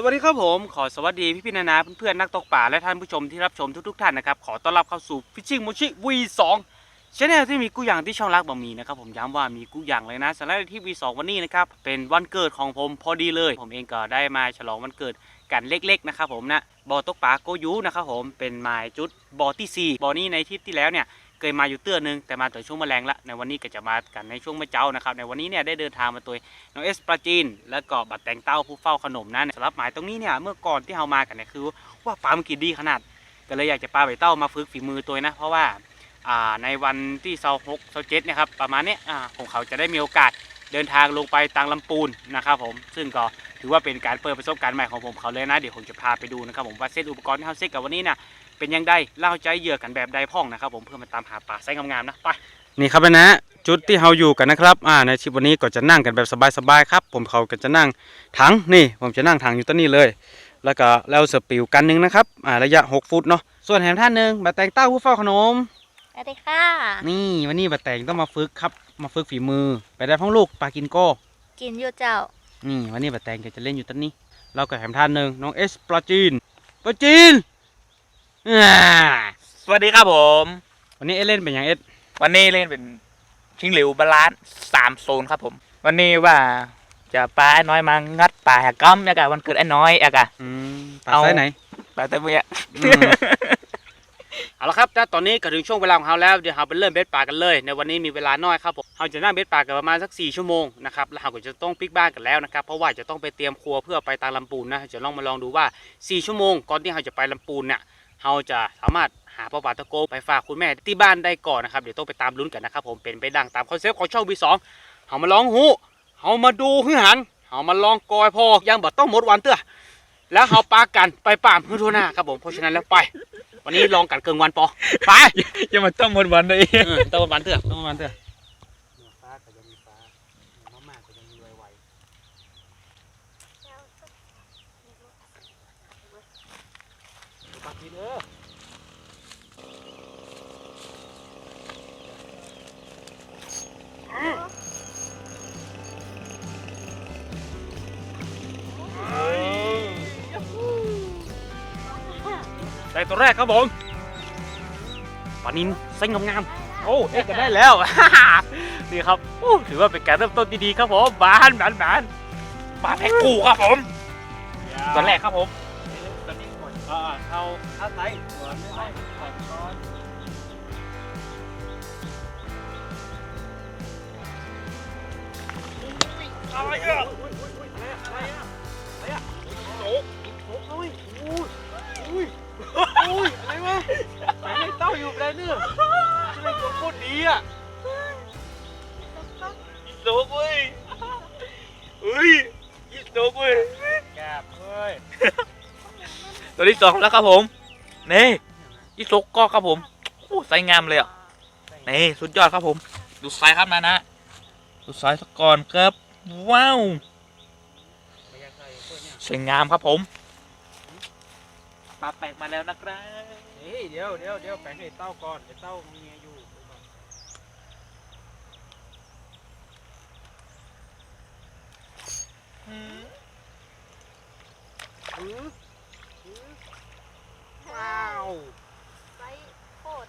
สวัสดีครับผมขอสวัสดีพี่พี่ๆนานาเพื่อนๆนักตกป่าและท่านผู้ชมที่รับชมทุกๆท่านนะครับขอต้อนรับเข้าสู่ Fishing Mochi V2 ชแนลที่มีกู้ยางที่ช่องรักบะหมี่นะครับผมย้ำว่ามีกู้ยางเลยนะสำหรับที่ V2 วันนี้นะครับเป็นวันเกิดของผมพอดีเลย ผมเองก็ได้มาฉลองวันเกิดกันเล็กๆนะครับผมนะบ่อตกป่าโกยูนะครับผมเป็นหมายจุดบ่อที่สี่บ่อนี้ในทริปที่แล้วเนี่ย เคยมาอยู่เตื้อนึงแต่มาแต่ช่วงแมลงละในวันนี้ก็จะมากันในช่วงเมื่อเจ้านะครับในวันนี้เนี่ยได้เดินทางมาตัวน้องเอสปราจีน แล้วก็บัตรแตงเต้าผู้เฝ้าขนมนั้นสำหรับหมายตรงนี้เนี่ยเมื่อก่อนที่เรามากันเนี่ยคือว่าปลามันกินดีขนาดก็เลยอยากจะปลาใบเต้ามาฝึกฝีมือตัวนะ เพราะว่าอ่าในวันที่เสาหกเสาเจ็ดนี่ยครับประมาณเนี้ยอ่าผมเขาจะได้มีโอกาสเดินทางลงไปตังลำปูนนะครับผมซึ่งก็ถือว่าเป็นการเปิดประสบการณ์ใหม่ของผมเขาเลยนะเดี๋ยวผมจะพาไปดูนะครับผมว่าเซตอุปกรณ์ที่เขาเซตกับวันนี้นี่ย เป็นยังไงเล่าใจเหยื่อกันแบบใดพ่องนะครับ ผมเพื่อมาตามหาปลาไซส์งามๆนะไปนี่ครับนะจุดที่เราอยู่กันนะครับอ่าในชิปวันนี้ก็จะนั่งกันแบบสบายๆครับ ผมเขาก็จะนั่งถังนี่ ผมจะนั่งถังอยู่ต้นนี้เลย แล้วก็แล้วสปิวกันหนึงนะครับอ่าระยะ 6 ฟุตเนาะส่วนแถมท่านหนึ่งบะแตงเต้าผู้เฝ้าขนมสวัสดีค่ะนี่วันนี้บะแตงต้องมาฝึกครับมาฝึกฝีมือ ไปได้พ่องลูกปลากินโก้กินอยู่เจ้านี่วันนี้บะแตงก็จะเล่นอยู่ต้นนี้ เราก็แถมท่านหนึ่งน้องเอสปลาจีนปลาจีนอ่า สวัสดีครับผม วันนี้เอสเล่นเป็นอย่างเอสวันนี้เล่นเป็นชิงหลิวบาลานซ์สามโซนครับผม วันนี้ว่าจะปลาไอ้น้อยมางัดปลาแหกก้อมอากาวันเกิดไอ้น้อยอากาอืมปลาเอา ไซส์ไหน ปลาตะเมียอืมเอาละครับถ้าตอนนี้ก็ถึงช่วงเวลาของเราแล้ว เดี๋ยวเราไปเริ่มเบ็ดปลากันเลย ในวันนี้มีเวลาน้อยครับผมเราจะนั่งเบ็ดปลากันประมาณสัก 4 ชั่วโมงนะครับ แล้วเราก็จะต้องพลิกบ้านกันแล้วนะครับ เพราะว่าจะต้องไปเตรียมครัวเพื่อไปตางลำปูนนะ จะลองมาลองดูว่า 4 ชั่วโมงก่อนที่เราจะไปลำปูนเนี่ย เราจะสามารถหาปลาปลาตะโกไปฝากคุณแม่ที่บ้านได้ก่อนนะครับเดี๋ยวต้องไปตามลุ้นกันนะครับผมเป็นไปดังตามคอนเซปต์ของช่อง V2 เรามาลองหูเรามาดูหื้อหันเรามาลองกอยพอยังบ่ต้องหมดวันเตื้อแล้วเราปากันไปป่ามเพื่อทั่วหน้าครับผมเพราะฉะนั้นแล้วไป วันนี้ลองกันเกินวันปอไปอย่ามาต้องหมดวันเลยเออต้องวันเถอะต้องวันเถอะฟ้าก็ยังมีฟ้าน้ำมากก็ยังมีไวไวปักทีเด้อ ได้ตัวแรกครับผมปลานินเส้นงามๆโอ้เอ็กกันได้แล้ว นี่ครับโอ้ถือว่าเป็นการเริ่มต้นที่ดีครับผมบานบานบานปลาแพ็กกูครับผมตัวแรกครับผมตัวนี้ก่อนอ่าเอาเอาไซส์ อะไรอะอะไรอะอะไรอะโอ้โหอุ้ยอุ้ยอุ้ยอุ้ยอะไรวะไหนให้เต้าอยู่แล้วเนี่ยช่วยตัวโคตรดีอะอีโซกเว้ยเฮ้ยอีโซกเว้ยแกบเว้ยตัวที่สองแล้วครับผมนี่อีสกก็ครับผมโอ้ไซส์งามเลยอะนี่สุดยอดครับผม ดูไซส์ครับนะนะดูไซส์สักก่อนครับ ว้าว สวยงามครับผม ปลาแปลกมาแล้วนะครับเฮ้ยเดี๋ยวเดี๋ยวเดี๋ยวแปลงให้เต้าก่อนเดี๋ยวเต้ามีเมียอยู่ว้าวไซโคตร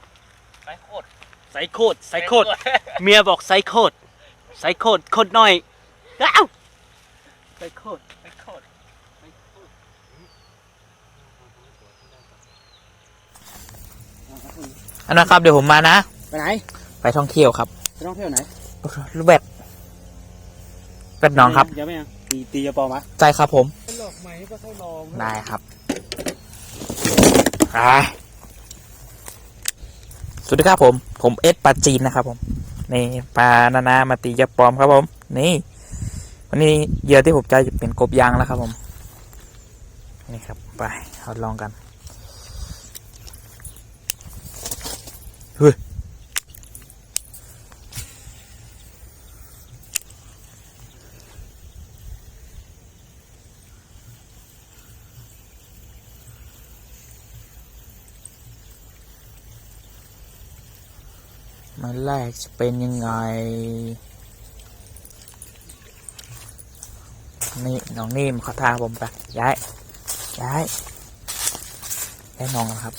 ไซส์โคตรไซโคตรไซโคตรเมียบอกไซโคตรไซโคตรโคตรน้อย อ้าวไซโคตรไซส์โคตรอันนะครับเดี๋ยวผมมานะ ไปไหน ไปท่องเที่ยวครับไปท่องเที่ยวไหนรูปแบบแบบน้องครับยังไม่ยังตีตีจะปอมะใจครับผมหลอกใหม่ก็ค่อยลองได้ครับอ่าสวัสดีครับผม ผมเอสปาจีนนะครับผม นี่ปลานานามาตียาปลอมครับผม นี่ วันนี้เหยื่อที่ผมใช้จะเป็นกบยางแล้วครับผม นี่ครับไปเอาลองกันเฮ้ยมันแรกจะเป็นยังไง นี่น้องนิ่มเขาทาผมไปย้ายย้ายย้ายน้องนะครับ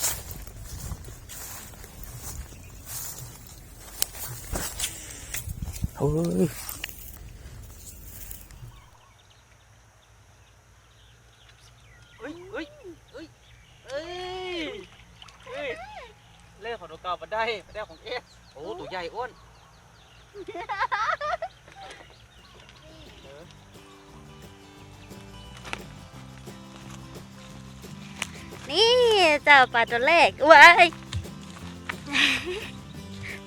เฮ้ยเฮ้ยเฮ้ยเฮ้ยเล่ของตัวเก่ามาได้มาได้ของเอสโอ้ตัวใหญ่อ้วน จ้าปลาตัวแรกว้าย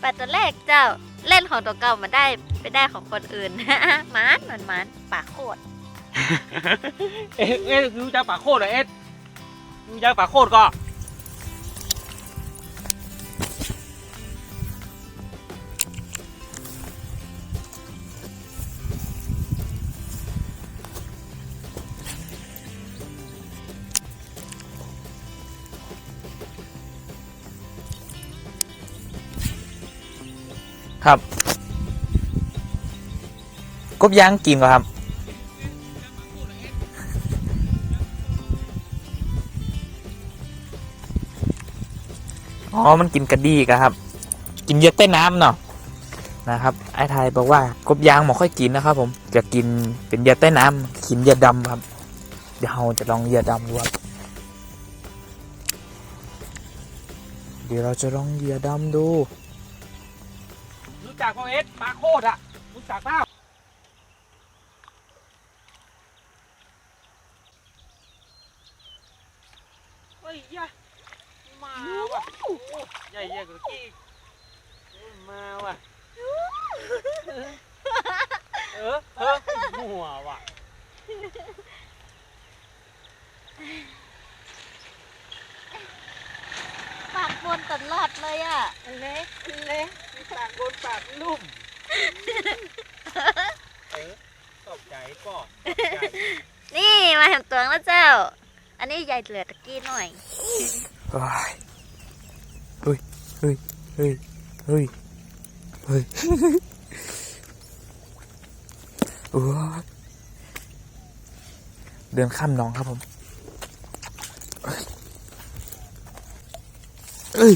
ปลาตัวแรกเจ้าเล่นของตัวเก่ามาได้ไปได้ของคนอื่นมันมันมันปากโคตรเอ๊ะเอ๊ะรู้จักปากโคตรเหรอเอ๊ะรู้จักปากโคตรก็ กบยางกินก่อนครับอ๋อมันกินกระดีกครับ กินเยอะใต้น้ำเนาะนะครับไอ้ไทยบอกว่ากบยางไม่ค่อยกินนะครับ ผมจะกินเป็นเยอะใต้น้ำกินเยอะดำครับ เดี๋ยวเราจะลองเยอะดำดูครับเดี๋ยวเราจะลองเหยอะดำดู รู้จักเปล่าเอ๊ะปาโคตรอะ รู้จักเปล่าเฮ้ยยะมาว่ะโอ้ ใหญ่ใหญ่กว่ากี้โอ้ยมาว่ะ เออเออหัวว่ะ ปากบนตลอดเลยอะเละเละปากบนปากลุ่ม เออตกใจก่อนตกใจนี่มาเห็นตัวแล้วเจ้า อันนี้ใหญ่เหลือตะกี้หน่อย ฮ้ยเฮ้ยเฮ้ยเฮ้ยเฮ้ยเฮ้ยโอ้เดินข้ามน้องครับผม เอ้ยเอ้ย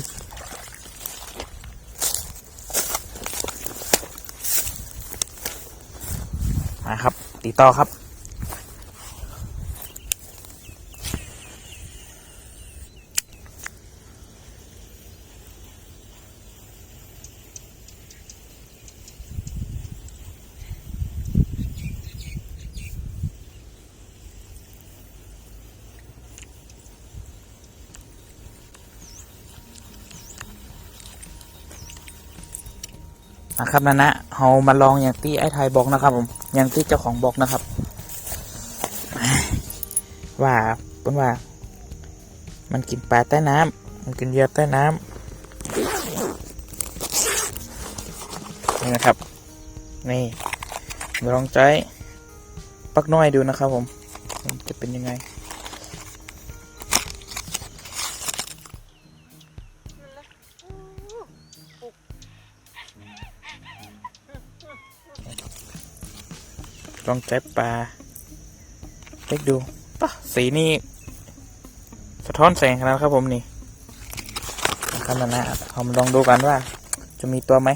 มาครับ ตีต่อครับ นะครับนะนะเฮามาลองอย่างที่ไอ้ไทยบอกนะครับ ผมอย่างที่เจ้าของบอกนะครับ ว่าเป็นว่า มันกินปลาใต้น้ำมันกินเหยื่อใต้น้ำนี่นะครับ นี่ลองใจปักน้อยดูนะครับ ผม จะเป็นยังไง ลองใจปลาเล็กดูปะสีนี่สะท้อนแสงขนาดครับผมนี่ขนาดนะผมาลองดูกันว่า จะมีตัวไหม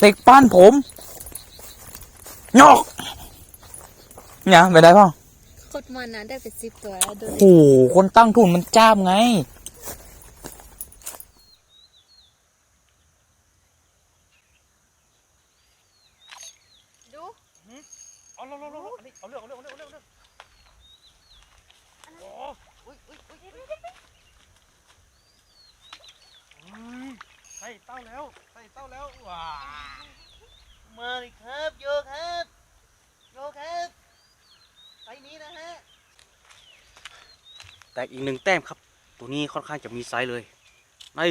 เด็กป้านผมยอกเนี่ยไปได้ป่ะโคตรมันนะได้เป็นสิบตัวแล้วดูโอ้โหคนตั้งทุนมันจ้าบไง ดู เอาเร็วเร็วเร็วอันนี้เอาเรื่องเอาเรื่องเอาเรื่องเอาเรื่องโอ้ อุ้ยอุ้ยอุ้ย ยใส่เต้าแล้วใส่เต้าแล้วว้ามาเลยครับโยครับโยครับไซนี้นะฮะ แตกอีกหนึ่งแต้มครับ ตัวนี้ค่อนข้างจะมีไซส์เลยนี่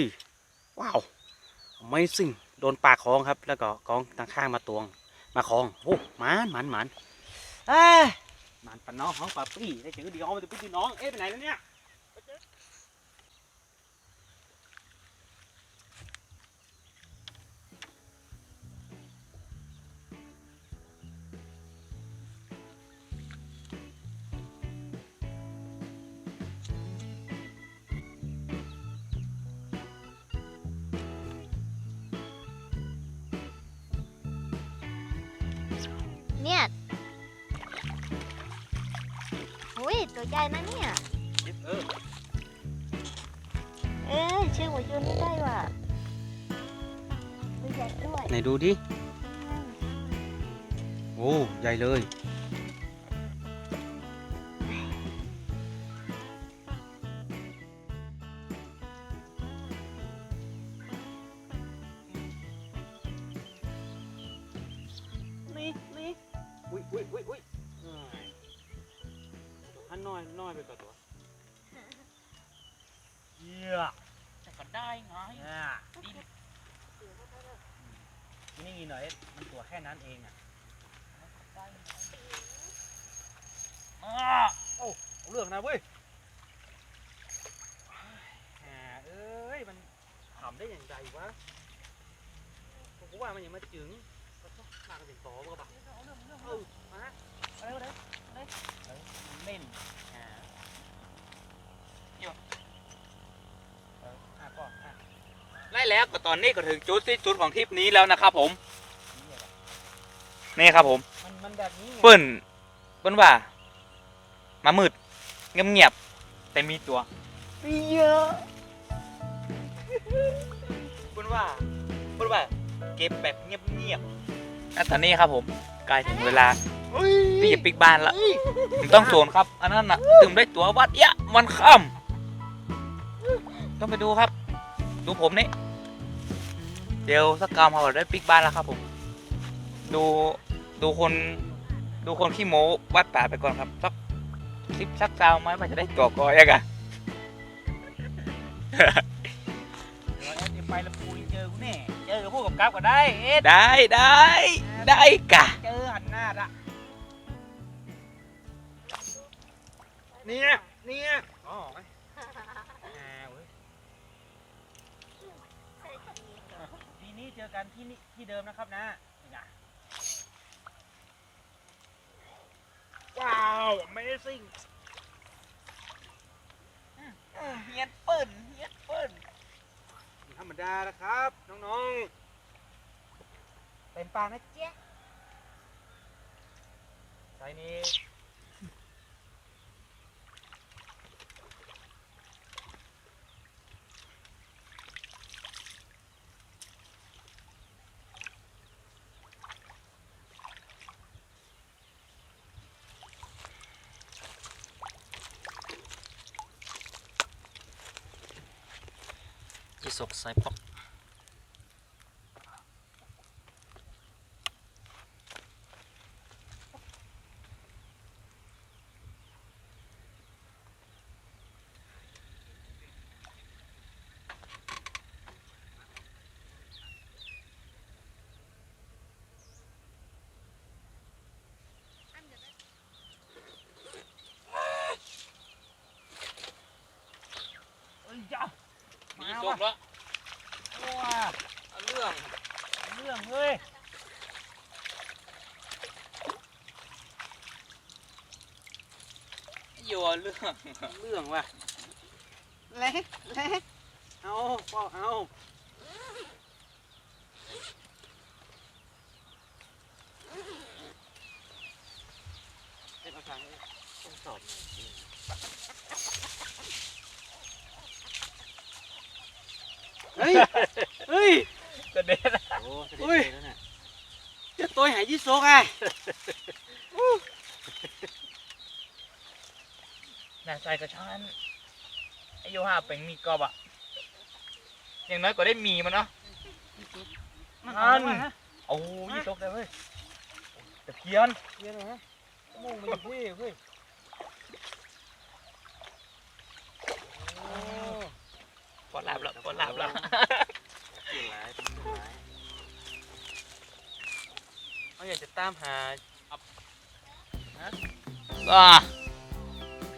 ว้าว Amazing โดนปากคองครับ แล้วก็กองทางข้างมาตวง มาคองโอ้หมานหมานหมานเอ้ยหมานปะน้องห้องปะปี้ได้เจอเดียวมาจะพี่น้องเอ๊ะไปไหนแล้วเนี่ย เนี่ยอุ้ยตัวใหญ่นะเนี่ย เออเอ้ยชื่อหัวยุนไม่ได้ว่ะตัวใหญ่ด้วยไหนดูดิ โอ้ใหญ่เลย หันน้อยน้อยไปก่อนตัวเยี่ยแต่ก็ได้ไงอ่านี่หน่อย มันตัวแค่นั้นเองอะอ้าเอาเรื่องนะเว้ยแหมเอ้ย มันทำได้อย่างไรวะกูว่ามันยังมาจึงก็ต้องมากันเป็นต่อมาบักเอาเรื่องเรื่องเออมาอะไรวะเนี่ยอะไรมันเล่นอ่าเดี๋ยวเอออะก่อนอะไล่แล้วก็ตอนนี้ก็ถึงจุดที่สุดของทริปนี้แล้วนะครับผม นี่ครับผมมันมันแบบนี้ไงเปิ้นเปิ้นว่า มามืดเงียบๆแต่มีตัวเยอะเปิ้นว่าเปิ้นว่า เก็บแบบเงียบๆอะตอนนี้ครับผมใกล้ถึงเวลา ที่จะปิกบ้านละถึงต้องโซนครับ อันนั้นน่ะถึงได้ตัววัดเยะมันค่ำต้องไปดูครับ ดูผมนี่เดี๋ยวสักกรรมเขาได้ปิกบ้านแล้วครับ ผม ดูดูคน ดูคนขี้โม้วัดป่าไปก่อนครับสักสิบสักซาวไหมมันจะได้ตัวกอยอะกะเดี๋ยวเดี๋ยวไปแล้วปูเจอกูแน่เจอกับพวกกับกับก็ได้เอ็ดได้ได้ได้กะ เนี่ยเนี่ยอ๋อไอ้อ่าเว้ยทีนี้เจอกันที่นี่ที่เดิมนะครับนะนี่นะว้าว amazing เฮียนเปิ้นเฮียนเปิ้นธรรมดานะครับ น้องๆเต็มปากนะเจ๊ะไซส์นี้ ยี่สกใส่ปอกเอ้ยจ้ายี่สกแล้ เรื่องเรื่องว่ะเล็กเล็กเอาพ่อเอาเป็นาษองเฮ้ย เฮ้ยกระเด็นโอ้ยตัวหายยี่โซกไง น่าใส่กระชานไอโยห้าเป็นมีกรอบอะอย่างน้อยก็ได้มีมันเนาะนั่นโอ้ยี่สกเลยเว้ยตะเพียนเพี้ยนเหรอมองมันเฮ้ยเฮ้ยปอดหลับแล้วปอดหลับแล้วเขาอยากจะตามหาอ่า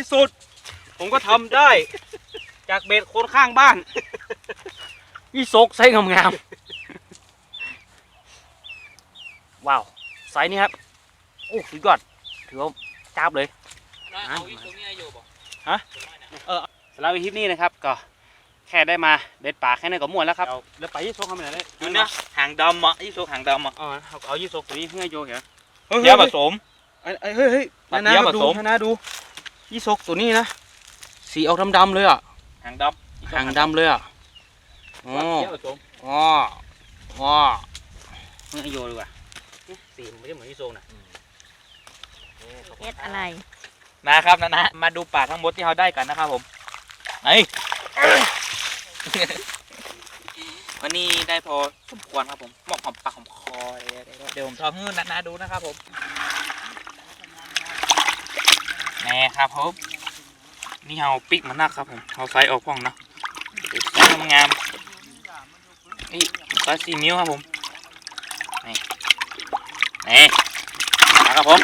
ที่สุด ผมก็ทำได้ จากเบ็ดคนข้างบ้านยี่ซกไซส์งามๆว้าวไซส์นี้ครับ โอ้สุดยอดถือว่าจ้าบเลยเอาอีกตรงนี้ไอโยบอกฮะ สำหรับคลิปนี้นะครับ ก็แค่ได้มาเบ็ดป่าแค่นั้นก็ม่วนแล้วครับแล้วไปยี่ซกทำอะไรได้ดูนะหางดำอะยี่สกหางดำอะอ๋อเอาเอายี่ซกตัวนี้เพื่อให้โยเหรอเดี๋ยวผสมเอ้ยเอ้ยเฮ้ยเฮ้ยปัดนะเยี่ยมนะผดูสมนะดู ยี่ซกตัวนี้นะ สีออกดำๆเลยอะหางดำหางดำเลยอะอ๋อเดี๋ยวผสมอ๋ออ๋อเฮ้ยโยดีกว่าสีมันไม่ได้เหมือนยี่ซกนะเอ็ดอะไรนะครับนะนะมาดูป่าทั้งหมดที่เราได้กันนะครับผมไหนวันนี้ได้พอสมควรครับผมหมอกหอมปากหอมคอเลยเดี๋ยวผมทอให้นะนะดูนะครับผม แน่ครับผมนี่เราปิกมันนักครับผมเราใส่ออกพ่องนะใส่งามนี่ใส่สี่นิ้วครับผมนี่นี่นะครับผม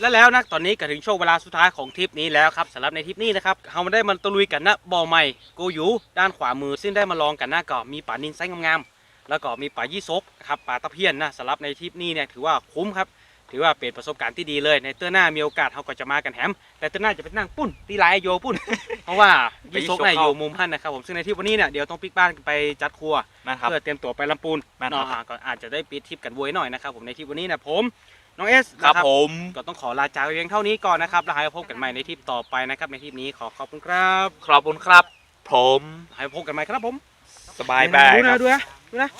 และแล้วนะตอนนี้ก็ถึงช่วงเวลาสุดท้ายของทริปนี้แล้วครับสำหรับในทริปนี้นะครับเราได้มาตะลุยกันนะบ่อใหม่โกยูด้านขวามือ ซึ่งได้มาลองกันนะก็มีป่านินไซส์งามๆแล้วก็มีป่ายี่ซกครับป่าตะเพียนนะสำหรับในทริปนี้เนี่ยถือว่าคุ้มครับ ถือว่าเป็นประสบการณ์ที่ดีเลย ในเตื้อหน้ามีโอกาสเราก็จะมากันแฮมแต่เตื้อหน้าจะเป็นนั่งปุ้นตีลายโยปุ้น เพราะว่ายี่ซกเนี่ยอยู่มุมพันนะครับผมซึ่งในทริปวันนี้เนี่ยเดี๋ยวต้องปิกบ้านไปจัดครัวนะครับเพื่อเตรียมตัวไปลำปูนแม่นครับเนาะอ่าก็อาจจะได้ปิดทริปกันบวยหน่อยนะครับผมในทริปวันนี้นะผมน้องเอสครับนะผมก็ต้องขอลาจากไปเพียงเท่านี้ก่อนนะครับแล้วให้พบกันใหม่ในทริปต่อไปนะครับในทริปนี้ขอขอบคุณครับขอบคุณครับ ผมให้พบกันใหม่ครับผม สบายบายดูคนะรับดูนะดูนะ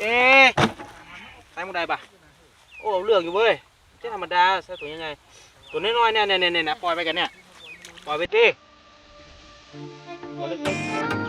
เอ๊ะใส่หมดได้ปะ โอ้เรื่องอยู่เว้ยที่ธรรมดาใส่ตัวยังไงตัวน้อยๆเนี่ยเนี่ยเนี่ยเนี่ยปล่อยไปกันเนี่ยปล่อยไปดิ